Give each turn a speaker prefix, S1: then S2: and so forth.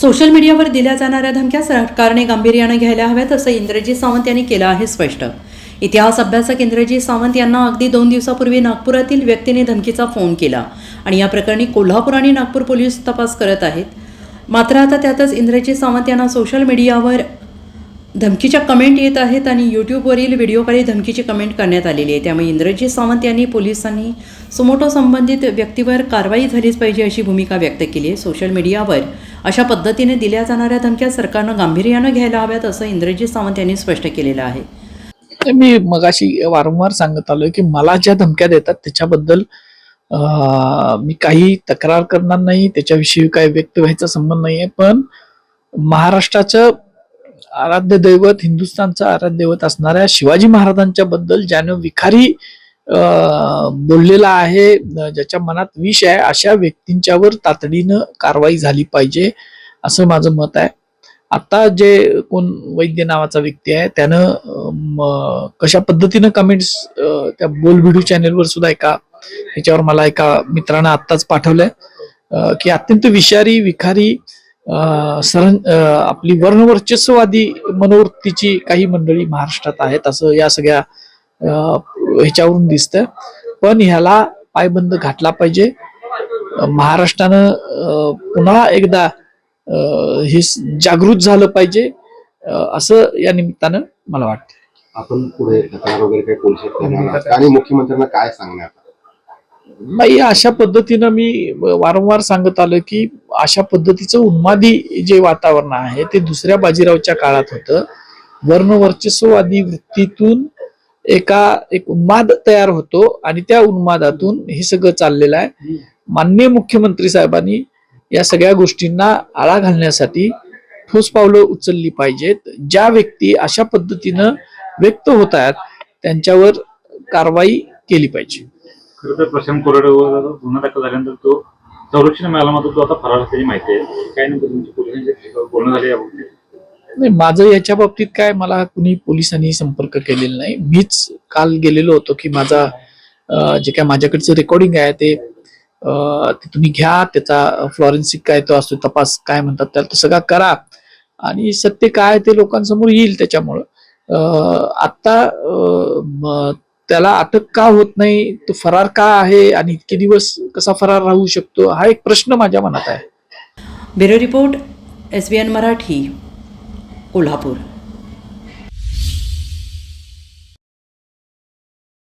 S1: Social मीडियावर दिल्या जाणाऱ्या धमक्या सरकारने गांभीर्यानं घ्यायला हव्यात असं इंद्रजीत सावंत यांनी केलं आहे स्पष्ट. इतिहास अभ्यासक इंद्रजीत सावंत यांना अगदी दोन दिवसापूर्वी नागपुरातील व्यक्तीने धमकीचा फोन केला आणि या प्रकरणी कोल्हापूर आणि नागपूर पोलीस तपास करत आहेत. मात्र आता त्यातच इंद्रजीत सावंत यांना सोशल मीडियावर धमकीच्या कमेंट येत आहेत आणि यूट्यूबवरील व्हिडिओकडे धमकीची कमेंट करण्यात आलेली आहे. त्यामुळे इंद्रजीत सावंत यांनी पोलिसांनी सुमोटो संबंधित व्यक्तीवर कारवाई झालीच पाहिजे अशी भूमिका व्यक्त केली आहे. सोशल मीडियावर अशा पद्धतीने दिल्या जाणाऱ्या धमक्या सरकारनं गांभीर्यानं घ्यायला हव्यात असं इंद्रजीत सावंत यांनी स्पष्ट केलेलं आहे.
S2: मी मगाशी वारंवार सांगत आलोय की मला ज्या धमक्या देतात त्याच्याबद्दल मी काही तक्रार करणार नाही त्याच्याविषयी काही व्यक्त व्हायचा संबंध नाही आहे पण महाराष्ट्राचं आराध्य दैवत हिंदुस्थानचं आराध्य दैवत असणाऱ्या शिवाजी महाराजांच्या बद्दल ज्यानं विखारी बोललेला आहे ज्याच्या मनात विष आहे अशा व्यक्तींच्यावर तातडीनं कारवाई झाली पाहिजे असं माझं मत आहे. आता जे कोण वैद्य नावाचा व्यक्ती आहे त्यानं कशा पद्धतीनं कमेंट्स त्या बोल व्हिडिओ चॅनेलवर सुद्धा एका ह्याच्यावर मला एका मित्रानं आत्ताच पाठवलंय की अत्यंत विषारी विखारी सरं आपली वर्णवर्चस्ववादी मनोवृत्तीची काही मंडळी महाराष्ट्रात आहेत असं या सगळ्या ह्याच्यावरून दिसतं पण ह्याला पायबंद घातला पाहिजे. महाराष्ट्रानं पुन्हा एकदा हे जागृत झालं पाहिजे असं या निमित्तानं मला वाटतं
S3: आपण पुढे तक्रार वगैरे काही पोलिसात आणि मुख्यमंत्र्यांना काय सांगणार?
S2: नाही अशा पद्धतीनं मी वारंवार सांगत आलो की अशा पद्धतीचं उन्मादी जे वातावरण आहे ते दुसऱ्या बाजीरावच्या काळात होतं. वर्णवर्चस्ववादी वृत्तीतून एका एक उन्माद तयार होतो आणि त्या उन्मादातून हे सगळं चाललेलं आहे. माननीय मुख्यमंत्री साहेबांनी या सगळ्या गोष्टींना आळा घालण्यासाठी ठोस पावलं उचलली पाहिजेत. ज्या व्यक्ती अशा पद्धतीनं व्यक्त होत आहेत त्यांच्यावर कारवाई केली पाहिजे.
S4: खरं तर प्रशांत कोरडेवर गुन्हा दाखल झाल्यानंतर तो संरक्षण मिळाला मात्र तो आता फरार असल्याची माहिती आहे. काय नंतर तुमची पोलिसांची बोलणं झाले याबाबतीत?
S2: नाही माझं याच्या बाबतीत काय मला कुणी पोलिसांनी संपर्क केलेला नाही. मीच काल गेलेलो होतो की माझा जे काय माझ्याकडचं रेकॉर्डिंग आहे ते अं, तुम्ही घ्या त्याचा फ्लॉरेन्सिक काय तो असतो तपास काय म्हणतात त्याला तो सगळा करा. आणि सत्य काय ते लोकांसमोर येईल त्याच्यामुळं. अं, आता त्याला अटक का होत नाही? तो फरार का आहे? आणि इतके दिवस कसा फरार राहू शकतो? हा एक प्रश्न माझ्या मनात आहे.
S1: Bureau report S B N Marathi Kolhapur.